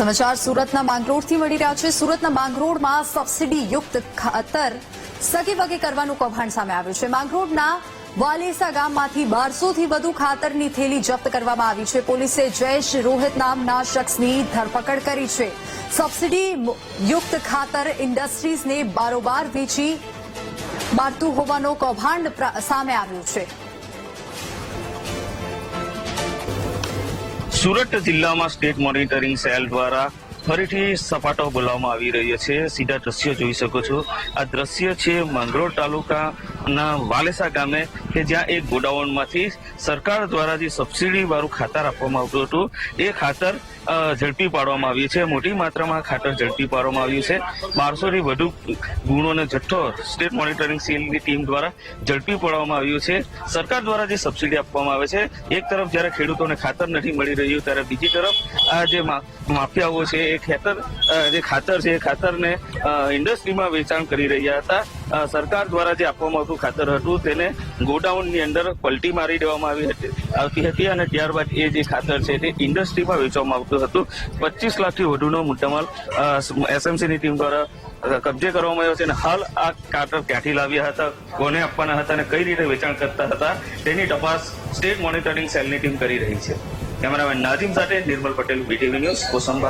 સમાચાર સુરતના માંગરોળથી મળી રહ્યા છે. સુરતના માંગરોળમાં સબસિડી યુક્ત ખાતર સગી વગે કરવાનું કૌભાંડ સામે આવ્યું છે. માંગરોળના વાલેસા ગામમાંથી બારસોથી વધુ ખાતરની થેલી જપ્ત કરવામાં આવી છે. પોલીસે જયેશ રોહિત નામના શખ્સની ધરપકડ કરી છે. સબસિડી યુક્ત ખાતર ઇન્ડસ્ટ્રીઝને બારોબાર વેચી બારતું હોવાનો કૌભાંડ સામે આવ્યું છે. સુરત જિલ્લામાં સ્ટેટ મોનિટરિંગ સેલ દ્વારા ફરીથી સપાટો બોલાવવામાં આવી રહ્યો છે. સીધા દ્રશ્યો જોઈ શકો છો. આ દ્રશ્ય છે મંગરોળ તાલુકાના વાલેસા ગામે કે જ્યાં એક ગોડાઉનમાંથી સરકાર દ્વારા જે સબસિડી વાળું ખાતર આપવામાં આવતું હતું, એ ખાતર ઝડપી પાડવામાં આવ્યું છે. મોટી માત્રામાં ખાતર ઝડપી પાડવામાં આવ્યું છે. બારસોથી વધુ ગુણોનો જથ્થો સ્ટેટ મોનિટરિંગ સેલની ટીમ દ્વારા ઝડપી પાડવામાં આવ્યું છે. સરકાર દ્વારા જે સબસિડી આપવામાં આવે છે, એક તરફ જ્યારે ખેડૂતોને ખાતર નથી મળી રહ્યું, ત્યારે બીજી તરફ આ જે માફિયાઓ છે, એ ખેતર જે ખાતર છે, એ ખાતરને ઇન્ડસ્ટ્રીમાં વેચાણ કરી રહ્યા હતા. સરકાર દ્વારા જે આપવામાં આવતું ખાતર હતું, તેને ગોડાઉનની અંદર પલટી મારી દેવામાં આવી હતી, આવતી હતી અને ત્યારબાદ એ જે ખાતર છે, તે ઇન્ડસ્ટ્રીમાં વેચવામાં આવતું હતું. પચીસ લાખથી વધુનો મુદ્દામાલ એસએમસીની ટીમ દ્વારા કબજે કરવામાં આવ્યો છે અને હાલ આ કાતર ક્યાંથી લાવ્યા હતા, કોને આપવાના હતા અને કઈ રીતે વેચાણ કરતા હતા, તેની તપાસ સ્ટેટ મોનિટરિંગ સેલની ટીમ કરી રહી છે. કેમેરામેન નાજીમ સાથે નિર્મલ પટેલ બીટીવી ન્યૂઝ, કોસંબા.